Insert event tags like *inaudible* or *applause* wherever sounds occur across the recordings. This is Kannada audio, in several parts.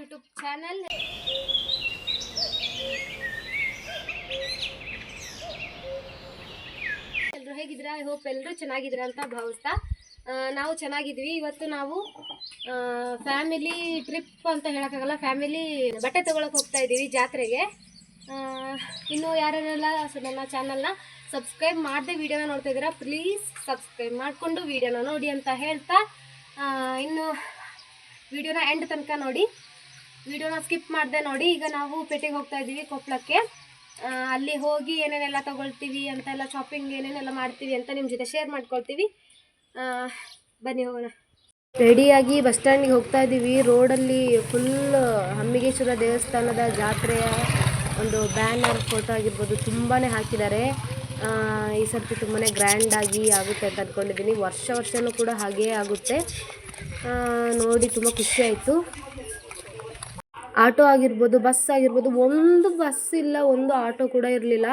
ಯೂಟ್ಯೂಬ್ ಚಾನಲ್ ಎಲ್ಲರೂ ಹೇಗಿದ್ದೀರಾ? ಐ ಹೋಪ್ ಎಲ್ಲರೂ ಚೆನ್ನಾಗಿದ್ದೀರಾ ಅಂತ ಭಾವಿಸ್ತಾ ನಾವು ಚೆನ್ನಾಗಿದ್ವಿ ಇವತ್ತು ನಾವು ಫ್ಯಾಮಿಲಿ ಟ್ರಿಪ್ ಅಂತ ಹೇಳೋಕ್ಕಾಗಲ್ಲ ಫ್ಯಾಮಿಲಿ ಬಟ್ಟೆ ತೊಗೊಳಕ್ಕೆ ಹೋಗ್ತಾ ಇದ್ದೀವಿ ಜಾತ್ರೆಗೆ. ಇನ್ನೂ ಯಾರ್ಯಾರೆಲ್ಲ ನನ್ನ ಚಾನಲ್ನ ಸಬ್ಸ್ಕ್ರೈಬ್ ಮಾಡದೆ ವಿಡಿಯೋನ ನೋಡ್ತಾ ಇದ್ದೀರಾ ಪ್ಲೀಸ್ ಸಬ್ಸ್ಕ್ರೈಬ್ ಮಾಡಿಕೊಂಡು ವಿಡಿಯೋನ ನೋಡಿ ಅಂತ ಹೇಳ್ತಾ ಇನ್ನು ವಿಡಿಯೋನ ಎಂಡ್ ತನಕ ನೋಡಿ. ವಿಡಿಯೋನ ಸ್ಕಿಪ್ ಮಾಡಿದೆ ನೋಡಿ. ಈಗ ನಾವು ಪೇಟೆಗೆ ಹೋಗ್ತಾ ಇದ್ದೀವಿ ಕೊಪ್ಪಳಕ್ಕೆ. ಅಲ್ಲಿ ಹೋಗಿ ಏನೇನೆಲ್ಲ ತೊಗೊಳ್ತೀವಿ ಅಂತ ಎಲ್ಲ ಶಾಪಿಂಗ್ ಏನೇನೆಲ್ಲ ಮಾಡ್ತೀವಿ ಅಂತ ನಿಮ್ಮ ಜೊತೆ ಶೇರ್ ಮಾಡ್ಕೊಳ್ತೀವಿ. ಬನ್ನಿ ಹೋಗೋಣ. ರೆಡಿಯಾಗಿ ಬಸ್ ಸ್ಟ್ಯಾಂಡಿಗೆ ಹೋಗ್ತಾ ಇದ್ದೀವಿ. ರೋಡಲ್ಲಿ ಫುಲ್ ಹಮ್ಮಿಗೇಶ್ವರ ದೇವಸ್ಥಾನದ ಜಾತ್ರೆಯ ಒಂದು ಬ್ಯಾನರ್ ಫೋಟೋ ಆಗಿರ್ಬೋದು ತುಂಬಾ ಹಾಕಿದ್ದಾರೆ. ಈ ಸರ್ತಿ ತುಂಬಾ ಗ್ರ್ಯಾಂಡಾಗಿ ಆಗುತ್ತೆ ಅಂತ ಅಂದ್ಕೊಂಡಿದ್ದೀನಿ ವರ್ಷ ವರ್ಷವೂ ಕೂಡ ಹಾಗೇ ಆಗುತ್ತೆ. ನೋಡಿ ತುಂಬ ಖುಷಿ ಆಯಿತು. ಆಟೋ ಆಗಿರ್ಬೋದು, ಬಸ್ ಆಗಿರ್ಬೋದು, ಒಂದು ಬಸ್ ಇಲ್ಲ, ಒಂದು ಆಟೋ ಕೂಡ ಇರಲಿಲ್ಲ.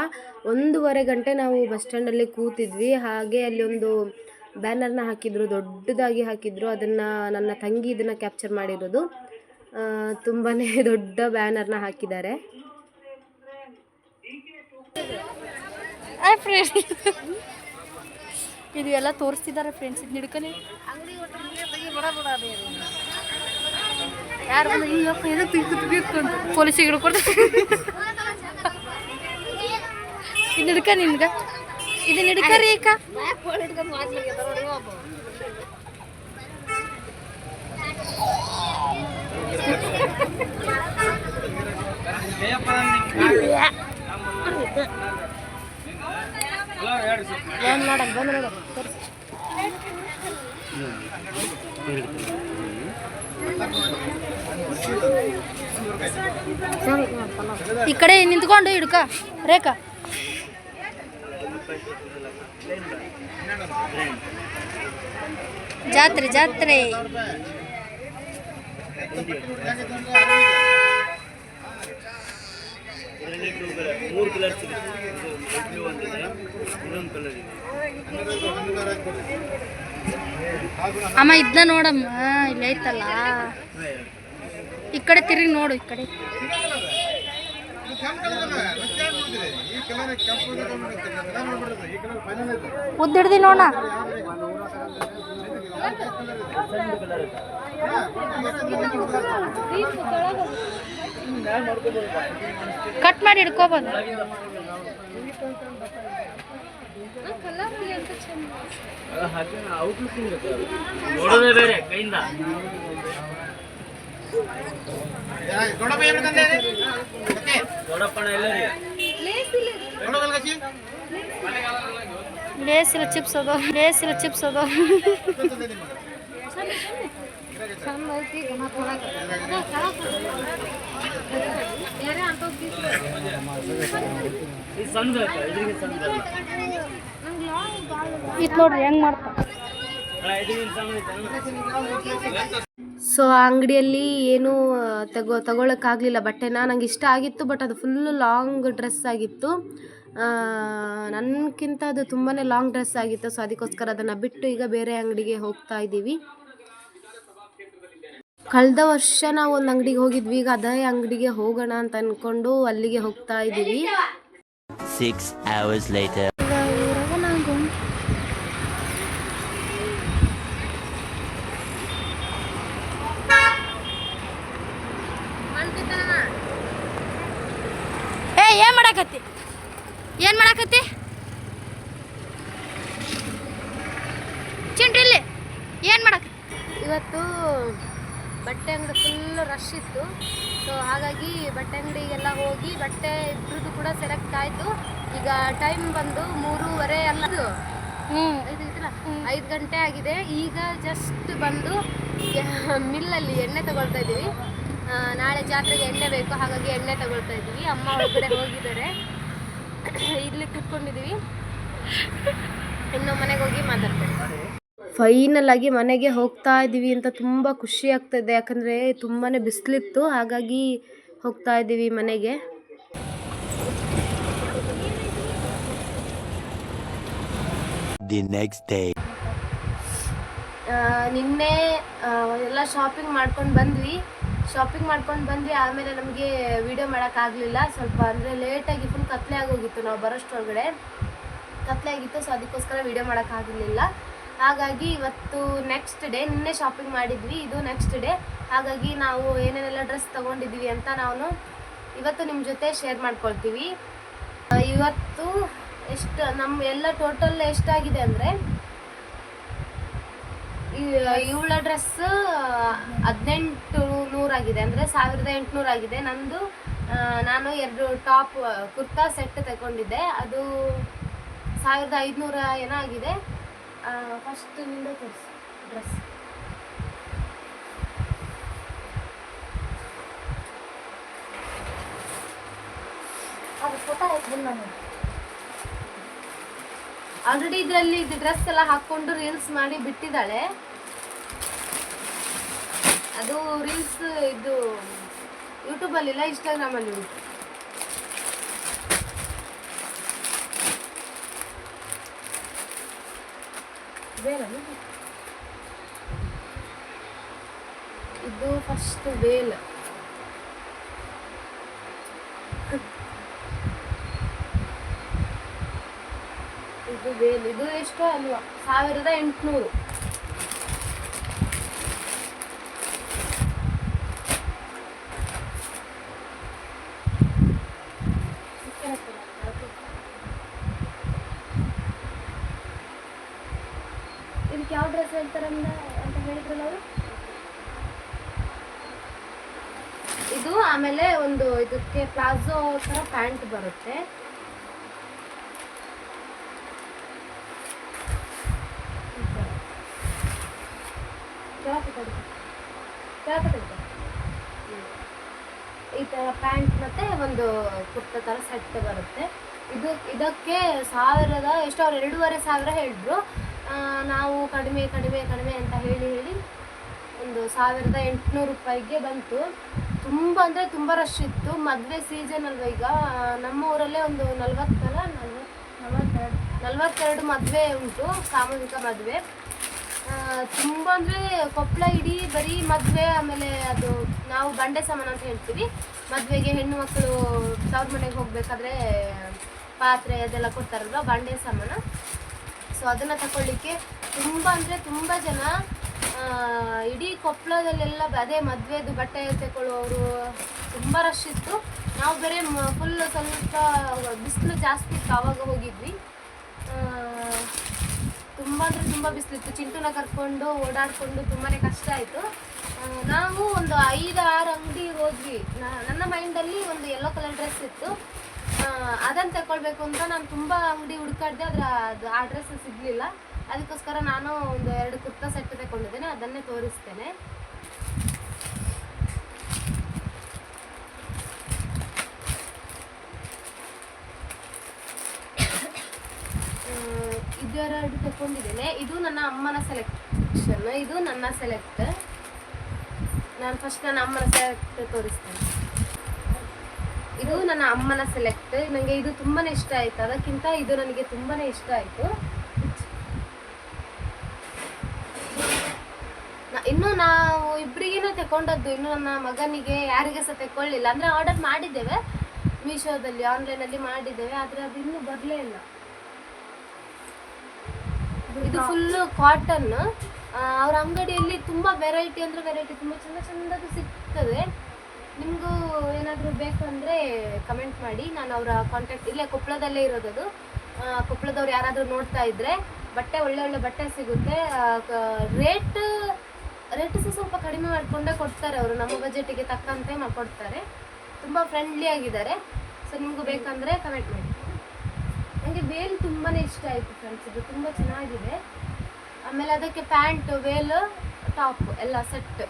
ಒಂದೂವರೆ ಗಂಟೆ ನಾವು ಬಸ್ ಸ್ಟ್ಯಾಂಡಲ್ಲಿ ಕೂತಿದ್ವಿ. ಹಾಗೆ ಅಲ್ಲಿ ಒಂದು ಬ್ಯಾನರ್ನ ಹಾಕಿದ್ರು, ದೊಡ್ಡದಾಗಿ ಹಾಕಿದ್ರು. ಅದನ್ನು ನನ್ನ ತಂಗಿ ಇದನ್ನು ಕ್ಯಾಪ್ಚರ್ ಮಾಡಿರೋದು. ತುಂಬಾ *laughs* ದೊಡ್ಡ ಬ್ಯಾನರ್ನ ಹಾಕಿದ್ದಾರೆ. *laughs* ಇದು ಎಲ್ಲ ತೋರಿಸ್ತಿದ್ದಾರೆ ಫ್ರೆಂಡ್ಸ್ ಇದು ಹಿಡ್ಕಲಿ ಯಾರು ಈ ಅಪ್ಪ ಏನೋ ತಿಂದು ತಿಳ್ಕೊಂಡು ಪೊಲೀಸಿಗೆ ಹಿಡ್ಕೊಡ್ತಾರೆ ಇದು ಹಿಡ್ಕ ನಿನ್ಗ. ಇದನ್ನ ಹಿಡ್ಕರಿ ಅಕ್ಕ ಬಂದ್ ನೋಡಕ್ ಬಂದ್ರೆ ತೋರ್ಸು. ಈ ಕಡೆ ನಿಂತ್ಕೊಂಡು ಹಿಡ್ಕ ರೇಖಾ. ಜಾತ್ರೆ ಜಾತ್ರೆ. ಮೂರು ಕಲರ್ ಸಿಗುತ್ತೆ. ಇದು ಬ್ಲೂ ಒಂದಿದೆ ಇನ್ನೊಂದು ಕಲರ್ ಇದೆ. ಅಮ್ಮ ಇದನ್ನ ನೋಡಮ್ಮ. ಇಲ್ಲಿ ಐತಲ್ಲ. ಈ ಕಡೆ ತಿರುಗಿ ನೋಡು ಈ ಕಡೆ. ಉದ್ದಿಡ್ದಿ ನೋಡ. ಕಟ್ ಮಾಡಿ ಹಿಡ್ಕೋಬೋದು. ಲೇಸಿಲ್ಲ ಚಿಪ್ಸ್ ಅದ ಲೇಸಿಲ್ಲ ಚಿಪ್ಸ್ ಅದ ಸಣ್ಣದು ನೋಡ್ರಿ ಹೆಂಗ್ ಮಾಡ್ತಾರೆ ಸೊ ಆ ಅಂಗಡಿಯಲ್ಲಿ ಏನು ತಗೋ ತಗೊಳಕ್ಕಾಗಲಿಲ್ಲ ಬಟ್ಟೆನ. ನಂಗೆ ಇಷ್ಟ ಆಗಿತ್ತು ಬಟ್ ಅದು ಫುಲ್ ಲಾಂಗ್ ಡ್ರೆಸ್ ಆಗಿತ್ತು. ನನಗಿಂತ ಅದು ತುಂಬಾ ಲಾಂಗ್ ಡ್ರೆಸ್ ಆಗಿತ್ತು ಸೊ ಅದಕ್ಕೋಸ್ಕರ ಅದನ್ನು ಬಿಟ್ಟು ಈಗ ಬೇರೆ ಅಂಗಡಿಗೆ ಹೋಗ್ತಾ ಇದ್ದೀವಿ ಕಳೆದ ವರ್ಷ ನಾವು ಒಂದು ಅಂಗಡಿಗೆ ಹೋಗಿದ್ವಿ. ಈಗ ಅದೇ ಅಂಗಡಿಗೆ ಹೋಗೋಣ ಅಂತ ಅಂದ್ಕೊಂಡು ಅಲ್ಲಿಗೆ ಹೋಗ್ತಾ ಇದ್ದೀವಿ Six hours later. ಏ ಏನ್ ಮಾಡಾಕತ್ತಿ? ಏನ್ ಮಾಡಾಕತ್ತಿ? ಚಿಂಟ್ರಿಲ್ಲಿ ಏನ್ ಮಾಡಾಕ ಇವತ್ತು ಬಟ್ಟೆ ಅಂಗಡಿ ಫುಲ್ ರಶ್ ಇತ್ತು. ಸೊ ಹಾಗಾಗಿ ಬಟ್ಟೆ ಅಂಗಡಿಗೆಲ್ಲ ಹೋಗಿ ಬಟ್ಟೆ ಇದ್ರದ್ದು ಕೂಡ ಸೆಲೆಕ್ಟ್ ಆಯಿತು. ಈಗ ಟೈಮ್ ಬಂದು ಮೂರುವರೆ ಅಲ್ಲದು ಐದು ಗಂಟೆ ಆಗಿದೆ. ಈಗ ಜಸ್ಟ್ ಬಂದು ಮಿಲ್ಲಲ್ಲಿ ಎಣ್ಣೆ ತಗೊಳ್ತಾ ಇದ್ದೀವಿ. ನಾಳೆ ಜಾತ್ರೆಗೆ ಎಣ್ಣೆ ಬೇಕು. ಹಾಗಾಗಿ ಎಣ್ಣೆ ತಗೊಳ್ತಾ ಇದ್ದೀವಿ. ಅಮ್ಮ ಒಳಗಡೆ ಹೋಗಿದ್ದಾರೆ. ಇಲ್ಲಿ ಕುತ್ಕೊಂಡಿದ್ದೀವಿ. ಇನ್ನು ಮನೆಗೆ ಹೋಗಿ ಮಾತಾಡ್ತೇವೆ ಫೈನಲ್ ಆಗಿ ಮನೆಗೆ ಹೋಗ್ತಾ ಇದ್ದೀವಿ ಅಂತ ತುಂಬ ಖುಷಿ ಆಗ್ತದೆ. ಯಾಕಂದರೆ ತುಂಬಾ ಬಿಸಿಲಿತ್ತು. ಹಾಗಾಗಿ ಹೋಗ್ತಾ ಇದ್ದೀವಿ ಮನೆಗೆ. ದಿ ನೆಕ್ಸ್ಟ್ ಡೇ ನಿನ್ನೆ ಎಲ್ಲ ಶಾಪಿಂಗ್ ಮಾಡ್ಕೊಂಡು ಬಂದ್ವಿ. ಶಾಪಿಂಗ್ ಮಾಡ್ಕೊಂಡು ಬಂದ್ವಿ. ಆಮೇಲೆ ನಮಗೆ ವಿಡಿಯೋ ಮಾಡೋಕ್ಕಾಗಲಿಲ್ಲ ಸ್ವಲ್ಪ ಅಂದರೆ ಲೇಟಾಗಿ ಫುಲ್ ಕತ್ಲೆ ಆಗೋಗಿತ್ತು. ನಾವು ಬರೋಷ್ಟ್ರೊಳಗಡೆ ಕತ್ಲೆ ಆಗಿತ್ತು. ಸೊ ಅದಕ್ಕೋಸ್ಕರ ವಿಡಿಯೋ ಮಾಡೋಕ್ಕಾಗಲಿಲ್ಲ ಹಾಗಾಗಿ ಇವತ್ತು ನೆಕ್ಸ್ಟ್ ಡೇ ನಿನ್ನೆ ಶಾಪಿಂಗ್ ಮಾಡಿದ್ವಿ, ಇದು ನೆಕ್ಸ್ಟ್ ಡೇ ಹಾಗಾಗಿ ನಾವು ಏನೇನೆಲ್ಲ ಡ್ರೆಸ್ ತೊಗೊಂಡಿದ್ದೀವಿ ಅಂತ ನಾವು ಇವತ್ತು ನಿಮ್ಮ ಜೊತೆ ಶೇರ್ ಮಾಡ್ಕೊಳ್ತೀವಿ. ಇವತ್ತು ಎಷ್ಟು ನಮ್ಮ ಎಲ್ಲ ಟೋಟಲ್ ಎಷ್ಟಾಗಿದೆ ಅಂದರೆ ಇವಳ ಡ್ರೆಸ್ ಹದಿನೆಂಟು ನೂರಾಗಿದೆ ಅಂದರೆ ಸಾವಿರದ ಎಂಟುನೂರಾಗಿದೆ ನಂದು ನಾನು ಎರಡು ಟಾಪ್ ಕುರ್ತಾ ಸೆಟ್ ತಗೊಂಡಿದ್ದೆ. ಅದು ಸಾವಿರದ ಐದುನೂರ ಏನೋ ಆಗಿದೆ. ಫಸ್ಟ್ನಿಂದ ತೋರಿಸಿ ಡ್ರೆಸ್ ಅದು ಫೋಟೋ ಆಯ್ತು ನಾನು ಆಲ್ರೆಡಿ ಇದರಲ್ಲಿ ಇದು ಡ್ರೆಸ್ ಎಲ್ಲ ಹಾಕೊಂಡು ರೀಲ್ಸ್ ಮಾಡಿ ಬಿಟ್ಟಿದ್ದಾಳೆ. ಅದು ರೀಲ್ಸ್ ಇದು ಯೂಟ್ಯೂಬಲ್ಲಿಲ್ಲ ಇನ್ಸ್ಟಾಗ್ರಾಮಲ್ಲಿ ಉಂಟು ಬೇರೆ ಇದು ಫಸ್ಟ್ ವೇಲ್ ಇದು ವೇಲ್ ಇದು ಎಷ್ಟೋ ಅಲ್ವಾ? ಸಾವಿರದ ಎಂಟುನೂರು ಇದಕ್ಕೆ ಯಾವ ಡ್ರೆಸ್ ಹೇಳ್ತಾರೆ ಅಂದ ಅಂತ ಹೇಳಿದ್ರಲ್ಲ ಅವರು ಇದು ಆಮೇಲೆ ಒಂದು ಇದಕ್ಕೆ ಪ್ಲಾಜೋ ಥರ ಪ್ಯಾಂಟ್ ಬರುತ್ತೆ. ಈ ಥರ ಪ್ಯಾಂಟ್ ಮತ್ತೆ ಒಂದು ಕುರ್ತಾ ಥರ ಸೆಟ್ ಬರುತ್ತೆ. ಇದು ಇದಕ್ಕೆ ಸಾವಿರದ, ಎಷ್ಟು ಅವ್ರು ಎರಡೂವರೆ ಸಾವಿರ ಹೇಳಿದ್ರು. ನಾವು ಕಡಿಮೆ ಕಡಿಮೆ ಕಡಿಮೆ ಅಂತ ಹೇಳಿ ಹೇಳಿ ಒಂದು ಸಾವಿರದ ಎಂಟುನೂರು ರೂಪಾಯಿಗೆ ಬಂತು. ತುಂಬ ಅಂದರೆ ತುಂಬ ರಶ್ ಇತ್ತು. ಮದುವೆ ಸೀಸನ್ ಅಲ್ವಾ ಈಗ? ನಮ್ಮ ಊರಲ್ಲೇ ಒಂದು ನಲ್ವತ್ತಲ್ಲ? ನಲ್ವತ್ತು ನಲ್ವತ್ತೆರಡು ನಲ್ವತ್ತೆರಡು ಮದುವೆ ಉಂಟು, ಸಾಮೂಹಿಕ ಮದುವೆ. ತುಂಬ ಅಂದರೆ ಕೊಪ್ಪಳ ಇಡೀ ಬರೀ ಮದುವೆ, ಆಮೇಲೆ ಅದು ನಾವು ಬಂಡೆ ಸಮಾನ ಅಂತ ಹೇಳ್ತೀವಿ. ಮದುವೆಗೆ ಹೆಣ್ಣು ಮಕ್ಕಳು ತವ್ರ ಮನೆಗೆ ಹೋಗಬೇಕಾದ್ರೆ ಪಾತ್ರೆ ಅದೆಲ್ಲ ಕೊಡ್ತಾರಲ್ವ? ಬಂಡೆ ಸಮಾನ. ಸೊ ಅದನ್ನು ತಗೊಳ್ಳಿಕ್ಕೆ ತುಂಬ ಅಂದರೆ ತುಂಬ ಜನ ಇಡೀ ಕೊಪ್ಪಳದಲ್ಲೆಲ್ಲ ಅದೇ ಮದುವೆದು ಬಟ್ಟೆ ತಗೊಳ್ಳೋರು ತುಂಬ ರಶ್ ಇತ್ತು. ನಾವು ಬೇರೆ ಫುಲ್ ಸ್ವಲ್ಪ ಬಿಸಿಲು ಜಾಸ್ತಿ ಇತ್ತು ಆವಾಗ ಹೋಗಿದ್ವಿ. ತುಂಬ ಅಂದರೆ ತುಂಬ ಬಿಸಿಲಿತ್ತು ಚಿಂಟುನ ಕರ್ಕೊಂಡು ಓಡಾಡಿಕೊಂಡು ತುಂಬಾ ಕಷ್ಟ ಆಯಿತು. ನಾವು ಒಂದು ಐದು ಆರು ಅಂಗಡಿ ಹೋದ್ವಿ. ನನ್ನ ಮೈಂಡಲ್ಲಿ ಒಂದು ಯೆಲ್ಲೋ ಕಲರ್ ಡ್ರೆಸ್ ಇತ್ತು. ಅದನ್ನು ತಗೊಳ್ಬೇಕು ಅಂತ ನಾನು ತುಂಬ ಅಂಗಡಿ ಹುಡುಕಾಡ್ದೆ ಅದರ ಅದು ಆ ಡ್ರೆಸ್ ಸಿಗಲಿಲ್ಲ. ಅದಕ್ಕೋಸ್ಕರ ನಾನು ಒಂದು ಎರಡು ಕುರ್ತಾ ಸೆಟ್ ತಗೊಂಡಿದ್ದೇನೆ, ಅದನ್ನೇ ತೋರಿಸ್ತೇನೆ. ಇದೆರಡು ತಗೊಂಡಿದ್ದೇನೆ, ಇದು ನನ್ನ ಅಮ್ಮನ ಸೆಲೆಕ್ಷನ್ ಇದು ನನ್ನ ಸೆಲೆಕ್ಟ್ ನಾನು ಫಸ್ಟ್ ನನ್ನ ಅಮ್ಮನ ಸೆಲೆಕ್ಟ್ ತೋರಿಸ್ತೇನೆ. ಇದು ನನ್ನ ಅಮ್ಮನ ಸೆಲೆಕ್ಟ್ ನನಗೆ ಇದು ತುಂಬಾನೇ ಇಷ್ಟ ಆಯಿತು, ಅದಕ್ಕಿಂತ ಇದು ನನಗೆ ತುಂಬಾನೇ ಇಷ್ಟ ಆಯ್ತು ನ- ಇನ್ನು ನಾವು ಇಬ್ಬರಿಗೇನೆ ತಗೊಂಡದ್ದು ಇನ್ನು ನನ್ನ ಮಗನಿಗೆ ಯಾರಿಗೆ ಸಹ ತಗೊಳ್ಳಿಲ್ಲ ಅಂದ್ರೆ ಆರ್ಡರ್ ಮಾಡಿದ್ದೇವೆ ಮೀಶೋದಲ್ಲಿ ಆನ್ಲೈನಲ್ಲಿ ಮಾಡಿದ್ದೇವೆ ಆದರೆ ಅದು ಇನ್ನೂ ಬರಲೇ ಇಲ್ಲ. ಇದು ಫುಲ್ ಕಾಟನ್ ಅವ್ರ ಅಂಗಡಿಯಲ್ಲಿ ತುಂಬಾ ವೆರೈಟಿ ಅಂದ್ರೆ ವೆರೈಟಿ ತುಂಬಾ ಚಂದ ಚಂದದ್ದು ಸಿಗ್ತದೆ. ನಿಮಗೂ ಏನಾದರೂ ಬೇಕು ಅಂದರೆ ಕಮೆಂಟ್ ಮಾಡಿ. ನಾನು ಅವರ ಕಾಂಟ್ಯಾಕ್ಟ್ ಇಲ್ಲೇ ಕೊಪ್ಪಳದಲ್ಲೇ ಇರೋದದು ಕೊಪ್ಪಳದವ್ರು ಯಾರಾದರೂ ನೋಡ್ತಾ ಇದ್ರೆ ಬಟ್ಟೆ ಒಳ್ಳೆ ಒಳ್ಳೆ ಬಟ್ಟೆ ಸಿಗುತ್ತೆ. ರೇಟ್ ರೇಟ್ ಸಹ ಸ್ವಲ್ಪ ಕಡಿಮೆ ಮಾಡಿಕೊಂಡೇ ಕೊಡ್ತಾರೆ ಅವರು. ನಮ್ಮ ಬಜೆಟಿಗೆ ತಕ್ಕಂತೆ ಮಾಡ್ಕೊಡ್ತಾರೆ. ತುಂಬ ಫ್ರೆಂಡ್ಲಿ ಆಗಿದ್ದಾರೆ. ಸೊ ನಿಮಗೂ ಬೇಕಂದರೆ ಕಮೆಂಟ್ ಮಾಡಿ. ನನಗೆ ವೇಲ್ ತುಂಬಾ ಇಷ್ಟ ಆಯಿತು ಫ್ರೆಂಡ್ಸ್ ಇದು ತುಂಬ ಚೆನ್ನಾಗಿದೆ. ಆಮೇಲೆ ಅದಕ್ಕೆ ಪ್ಯಾಂಟ್ ವೇಲ್ ಟಾಪ್ ಎಲ್ಲ ಸೆಟ್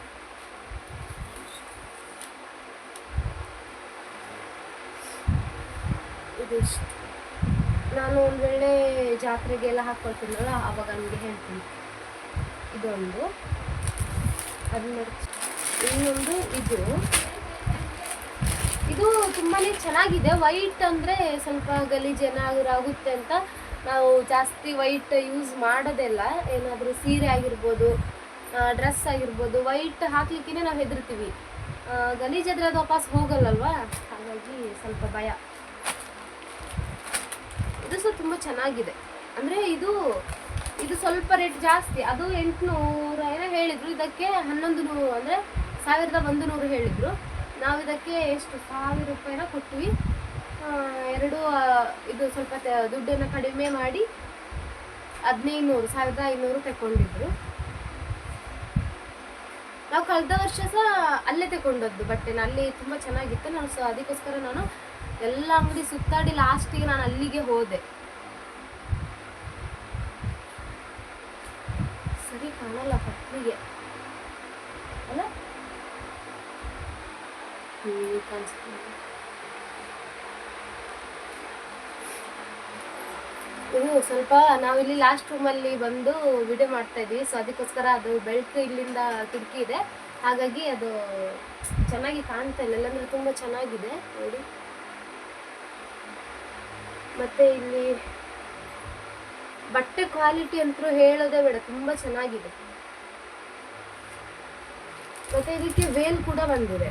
ಇದಿಷ್ಟು ನಾನು ಒಂದು ವೇಳೆ ಜಾತ್ರೆಗೆಲ್ಲ ಹಾಕ್ಕೊಳ್ತೀನಲ್ಲ ಆವಾಗ ನನಗೆ ಹೇಳ್ತೀನಿ. ಇದೊಂದು. ಇನ್ನೊಂದು ಇದು. ಇದು ತುಂಬಾನೇ ಚೆನ್ನಾಗಿದೆ. ವೈಟ್ ಅಂದರೆ ಸ್ವಲ್ಪ ಗಲೀಜು ಏನಾದರೂ ಆಗುತ್ತೆ ಅಂತ ನಾವು ಜಾಸ್ತಿ ವೈಟ್ ಯೂಸ್ ಮಾಡೋದೆಲ್ಲ. ಏನಾದರೂ ಸೀರೆ ಆಗಿರ್ಬೋದು ಡ್ರೆಸ್ ಆಗಿರ್ಬೋದು ವೈಟ್ ಹಾಕ್ಲಿಕ್ಕೆ ನಾವು ಹೆದರ್ತೀವಿ ಗಲೀಜಾದ್ರೆ ಅದು ವಾಪಸ್ ಹೋಗಲ್ಲಲ್ವಾ? ಹಾಗಾಗಿ ಸ್ವಲ್ಪ ಭಯ. ಇದು ಸಹ ತುಂಬ ಚೆನ್ನಾಗಿದೆ. ಅಂದರೆ ಇದು ಇದು ಸ್ವಲ್ಪ ರೇಟ್ ಜಾಸ್ತಿ. ಅದು ಎಂಟುನೂರ ಏನೋ ಹೇಳಿದ್ರು. ಇದಕ್ಕೆ ಹನ್ನೊಂದು ನೂರು ಅಂದರೆ ಸಾವಿರದ ಒಂದು ನೂರು ಹೇಳಿದರು. ನಾವು ಇದಕ್ಕೆ ಎಷ್ಟು? ಸಾವಿರ ರೂಪಾಯಿನ ಕೊಟ್ವಿ. ಎರಡು ಇದು ಸ್ವಲ್ಪ ದುಡ್ಡನ್ನು ಕಡಿಮೆ ಮಾಡಿ ಹದಿನೈದು ನೂರು ಸಾವಿರದ ಐನೂರು ತಗೊಂಡಿದ್ರು ನಾವು ಕಳೆದ ವರ್ಷ ಸಹ ಅಲ್ಲೇ ತಗೊಂಡದ್ದು ಬಟ್ಟೆನ. ಅಲ್ಲಿ ತುಂಬ ಚೆನ್ನಾಗಿತ್ತು. ನಾನು ಸೊ, ಅದಕ್ಕೋಸ್ಕರ ನಾನು ಎಲ್ಲ ಅಂಗಡಿ ಸುತ್ತಾಡಿ ಲಾಸ್ಟಿಗೆ ನಾನು ಅಲ್ಲಿಗೆ ಹೋದೆ ಸರಿ ಕಾಣಲ್ಲ ಕತ್ಲಿಗೆ ಅಲ್ಲ ಹ್ಮ್, ಕಾಣಿಸ್ತಿದೆ. ಇದು ಸ್ವಲ್ಪ ನಾವಿಲ್ಲಿ ಲಾಸ್ಟ್ ರೂಮಲ್ಲಿ ಬಂದು ವಿಡಿಯೋ ಮಾಡ್ತಾ ಇದ್ದೀವಿ. ಸೊ ಅದಕ್ಕೋಸ್ಕರ ಅದು ಬೆಲ್ಟ್ ಇಲ್ಲಿಂದ ಕಿಟಕಿ ಇದೆ. ಹಾಗಾಗಿ ಅದು ಚೆನ್ನಾಗಿ ಕಾಣ್ತಾ ಇಲ್ಲ. ಇಲ್ಲಾಂದ್ರೆ ತುಂಬ ಚೆನ್ನಾಗಿದೆ. ನೋಡಿ. ಮತ್ತೆ ಇಲ್ಲಿ ಬಟ್ಟೆ ಕ್ವಾಲಿಟಿ ಅಂತೂ ಹೇಳೋದೇ ಬೇಡ, ತುಂಬ ಚೆನ್ನಾಗಿದೆ. ಮತ್ತೆ ಇದಕ್ಕೆ ವೇಲ್ ಕೂಡ ಬಂದಿದೆ.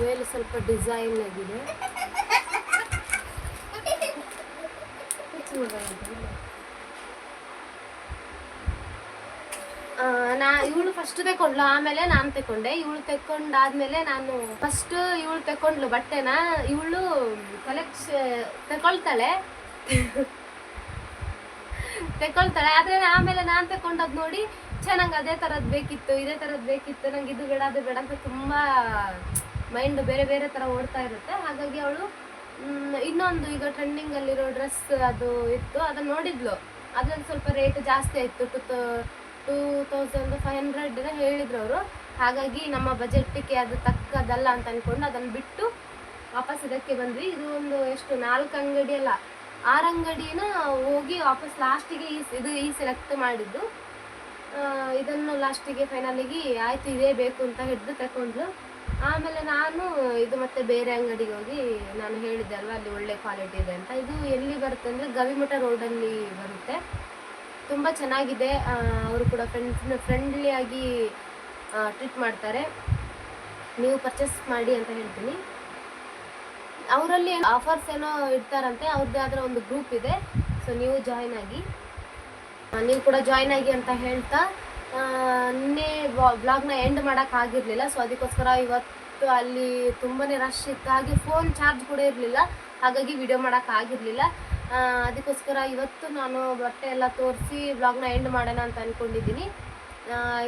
ವೇಲ್ ಸ್ವಲ್ಪ ಡಿಸೈನ್ ಆಗಿದೆ. ನಾ ಇವಳು ಫಸ್ಟ್ ತಕೊಂಡ್ಲು, ಆಮೇಲೆ ನಾನು ತಕೊಂಡೆ. ಇವಳು ತಕೊಂಡಾದ್ಮೇಲೆ ನಾನು ಫಸ್ಟ್ ಇವಳು ತಕೊಂಡ್ಲು ಬಟ್ಟೆನ, ಇವಳು ಕಲೆಕ್ಷ ತಕೊಳ್ತಾಳೆ. ತಕೊಳ್ತಾಳೆ ಆದ್ರೆ ಆಮೇಲೆ ನಾನು ತಕೊಂಡದ್ ನೋಡಿ ಚೆನ್ನಾಗಿ ಅದೇ ಥರದ್ದು ಬೇಕಿತ್ತು, ಇದೇ ಥರದ್ದು ಬೇಕಿತ್ತು. ನಂಗೆ ಇದು ಬೇಡ, ಅದು ಬೇಡ ಅಂತ ತುಂಬ ಮೈಂಡ್ ಬೇರೆ ಬೇರೆ ಥರ ಓಡ್ತಾ ಇರುತ್ತೆ. ಹಾಗಾಗಿ ಅವಳು ಇನ್ನೊಂದು ಈಗ ಟ್ರೆಂಡಿಂಗಲ್ಲಿರೋ ಡ್ರೆಸ್ ಅದು ಇತ್ತು ಅದನ್ನು ನೋಡಿದ್ಲು. ಅದ್ರಲ್ಲಿ ಸ್ವಲ್ಪ ರೇಟ್ ಜಾಸ್ತಿ ಆಯಿತು. Two two thousand five hundred ಹೇಳಿದ್ರು ಅವರು. ಹಾಗಾಗಿ ನಮ್ಮ ಬಜೆಟ್ಗೆ ಅದು ತಕ್ಕದಲ್ಲ ಅಂತ ಅಂದ್ಕೊಂಡು ಅದನ್ನು ಬಿಟ್ಟು ವಾಪಸ್ ಇದಕ್ಕೆ ಬಂದ್ವಿ. ಇದು ಒಂದು ಎಷ್ಟು ನಾಲ್ಕು ಅಂಗಡಿ ಅಲ್ಲ ಆರು ಅಂಗಡಿನ ಹೋಗಿ ವಾಪಸ್ ಲಾಸ್ಟಿಗೆ ಈ ಇದು ಈ ಸೆಲೆಕ್ಟ್ ಮಾಡಿದ್ದು. ಇದನ್ನು ಲಾಸ್ಟಿಗೆ ಫೈನಲಿಗೆ ಆಯಿತು, ಇದೇ ಬೇಕು ಅಂತ ಹಿಡಿದು ತಗೊಂಡ್ಲು ಆಮೇಲೆ ನಾನು ಇದು ಮತ್ತೆ ಬೇರೆ ಅಂಗಡಿಗೆ ಹೋಗಿ ನಾನು ಹೇಳಿದ್ದೆ ಅಲ್ವಾ, ಅಲ್ಲಿ ಒಳ್ಳೆ ಕ್ವಾಲಿಟಿ ಇದೆ ಅಂತ. ಇದು ಎಲ್ಲಿ ಬರುತ್ತೆ ಅಂದರೆ ಗವಿಮಠ ರೋಡಲ್ಲಿ ಬರುತ್ತೆ. ತುಂಬ ಚೆನ್ನಾಗಿದೆ. ಅವರು ಕೂಡ ಫ್ರೆಂಡ್ಸ್ ಫ್ರೆಂಡ್ಲಿಯಾಗಿ ಟ್ರೀಟ್ ಮಾಡ್ತಾರೆ. ನೀವು ಪರ್ಚೇಸ್ ಮಾಡಿ ಅಂತ ಹೇಳ್ತೀನಿ. ಅವರಲ್ಲಿ ಆಫರ್ಸ್ ಏನೋ ಇಡ್ತಾರಂತೆ, ಅವ್ರದ್ದೇ ಆದ್ರೆ ಒಂದು ಗ್ರೂಪ್ ಇದೆ. ಸೊ ನೀವು ಜಾಯ್ನ್ ಆಗಿ. ನೀವು ಕೂಡ ಜಾಯ್ನ್ ಆಗಿ ಅಂತ ಹೇಳ್ತಾ ನಿನ್ನೆ ಬ್ಲಾಗ್ನ ಎಂಡ್ ಮಾಡೋಕ್ಕಾಗಿರಲಿಲ್ಲ ಸೊ ಅದಕ್ಕೋಸ್ಕರ ಇವತ್ತು ಅಲ್ಲಿ ತುಂಬಾ ರಶ್ ಇತ್ತು. ಹಾಗೆ ಫೋನ್ ಚಾರ್ಜ್ ಕೂಡ ಇರಲಿಲ್ಲ. ಹಾಗಾಗಿ ವಿಡಿಯೋ ಮಾಡೋಕ್ಕಾಗಿರಲಿಲ್ಲ ಅದಕ್ಕೋಸ್ಕರ ಇವತ್ತು ನಾನು ಬಟ್ಟೆ ಎಲ್ಲ ತೋರಿಸಿ ಬ್ಲಾಗ್ನ ಎಂಡ್ ಮಾಡೋಣ ಅಂತ ಅಂದ್ಕೊಂಡಿದ್ದೀನಿ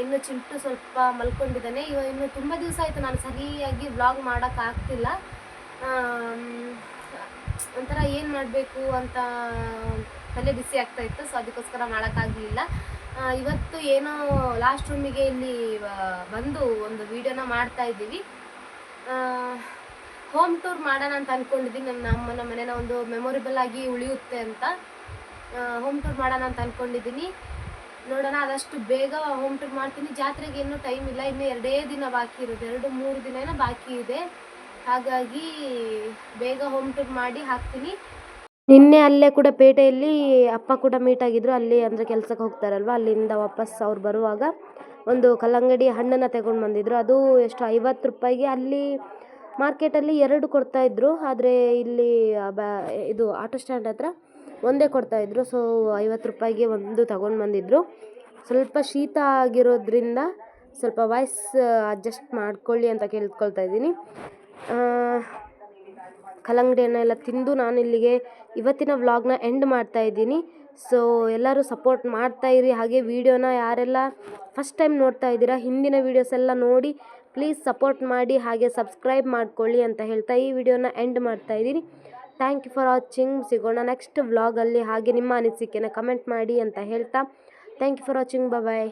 ಇನ್ನು ಚಿಂಟು ಸ್ವಲ್ಪ ಮಲ್ಕೊಂಡಿದ್ದಾನೆ. ಇವ ಇನ್ನು ತುಂಬ ದಿವಸ ಆಯಿತು. ನಾನು ಸರಿಯಾಗಿ ಬ್ಲಾಗ್ ಮಾಡೋಕ್ಕಾಗ್ತಿಲ್ಲ ಒಂಥರ ಏನು ಮಾಡಬೇಕು ಅಂತ ತಲೆ ಬಿಸಿ ಆಗ್ತಾ ಇತ್ತು ಸೊ ಅದಕ್ಕೋಸ್ಕರ ಮಾಡೋಕ್ಕಾಗಲಿಲ್ಲ. ಇವತ್ತು ಏನೋ ಲಾಸ್ಟ್ ರೂಮಿಗೆ ಇಲ್ಲಿ ಬಂದು ಒಂದು ವೀಡಿಯೋನ ಮಾಡ್ತಾ ಇದ್ದೀವಿ. ಹೋಮ್ ಟೂರ್ ಮಾಡೋಣ ಅಂತ ಅಂದ್ಕೊಂಡಿದ್ದೀನಿ ನನ್ನ ಅಮ್ಮನ ಮನೇನ ಒಂದು ಮೆಮೊರೇಬಲ್ ಆಗಿ ಉಳಿಯುತ್ತೆ ಅಂತ. ಹೋಮ್ ಟೂರ್ ಮಾಡೋಣ ಅಂತ ಅಂದ್ಕೊಂಡಿದ್ದೀನಿ ನೋಡೋಣ, ಆದಷ್ಟು ಬೇಗ ಹೋಮ್ ಟೂರ್ ಮಾಡ್ತೀನಿ. ಜಾತ್ರೆಗೆ ಇನ್ನೂ ಟೈಮ್ ಇಲ್ಲ. ಇನ್ನು ಎರಡೇ ದಿನ ಬಾಕಿ ಇರೋದು. ಎರಡು, ಮೂರು ದಿನ ಬಾಕಿ ಇದೆ. ಹಾಗಾಗಿ ಬೇಗ ಹೋಮ್ ಟೂರ್ ಮಾಡಿ ಹಾಕ್ತೀನಿ. ನಿನ್ನೆ ಅಲ್ಲೇ ಕೂಡ ಪೇಟೆಯಲ್ಲಿ ಅಪ್ಪ ಕೂಡ ಮೀಟ್ ಆಗಿದ್ರು. ಅಲ್ಲಿ ಅಂದರೆ ಕೆಲಸಕ್ಕೆ ಹೋಗ್ತಾರಲ್ವ? ಅಲ್ಲಿಂದ ವಾಪಸ್ ಅವ್ರು ಬರುವಾಗ ಒಂದು ಕಲ್ಲಂಗಡಿ ಹಣ್ಣನ್ನು ತಗೊಂಡು ಬಂದಿದ್ರು. ಅದು ಎಷ್ಟು, ಐವತ್ತು ರೂಪಾಯಿಗೆ ಅಲ್ಲಿ ಮಾರ್ಕೆಟಲ್ಲಿ ಎರಡು ಕೊಡ್ತಾಯಿದ್ರು ಆದರೆ ಇಲ್ಲಿ ಇದು ಆಟೋ ಸ್ಟ್ಯಾಂಡ್ ಹತ್ರ ಒಂದೇ ಕೊಡ್ತಾಯಿದ್ರು ಸೊ ಐವತ್ತು ರೂಪಾಯಿಗೆ ಒಂದು ತಗೊಂಡು ಬಂದಿದ್ರು. ಸ್ವಲ್ಪ ಶೀತ ಆಗಿರೋದ್ರಿಂದ ಸ್ವಲ್ಪ ವಾಯ್ಸ್ ಅಡ್ಜಸ್ಟ್ ಮಾಡ್ಕೊಳ್ಳಿ ಅಂತ ಕೇಳ್ಕೊಳ್ತಾ ಇದ್ದೀನಿ. ಕಲ್ಲಂಗಡಿಯನ್ನು ಎಲ್ಲ ತಿಂದು ನಾನು ಇಲ್ಲಿಗೆ ಇವತ್ತಿನ ವ್ಲಾಗ್ನ ಎಂಡ್ ಮಾಡ್ತಾ ಇದ್ದೀನಿ. ಸೊ ಎಲ್ಲರೂ ಸಪೋರ್ಟ್ ಮಾಡ್ತಾ ಇರಿ. ಹಾಗೆ ವಿಡಿಯೋನ ಯಾರೆಲ್ಲ ಫಸ್ಟ್ ಟೈಮ್ ನೋಡ್ತಾ ಇದ್ದೀರಾ, ಹಿಂದಿನ ವೀಡಿಯೋಸ್ ಎಲ್ಲ ನೋಡಿ ಪ್ಲೀಸ್ ಸಪೋರ್ಟ್ ಮಾಡಿ, ಹಾಗೆ ಸಬ್ಸ್ಕ್ರೈಬ್ ಮಾಡ್ಕೊಳ್ಳಿ ಅಂತ ಹೇಳ್ತಾ ಈ ವಿಡಿಯೋನ ಎಂಡ್ ಮಾಡ್ತಾ ಇದ್ದೀನಿ. ಥ್ಯಾಂಕ್ ಯು ಫಾರ್ ವಾಚಿಂಗ್ ಸಿಗೋಣ ನೆಕ್ಸ್ಟ್ ವ್ಲಾಗಲ್ಲಿ ಹಾಗೆ ನಿಮ್ಮ ಅನಿಸಿಕೆನ ಕಮೆಂಟ್ ಮಾಡಿ ಅಂತ ಹೇಳ್ತಾ. Thank you for watching bye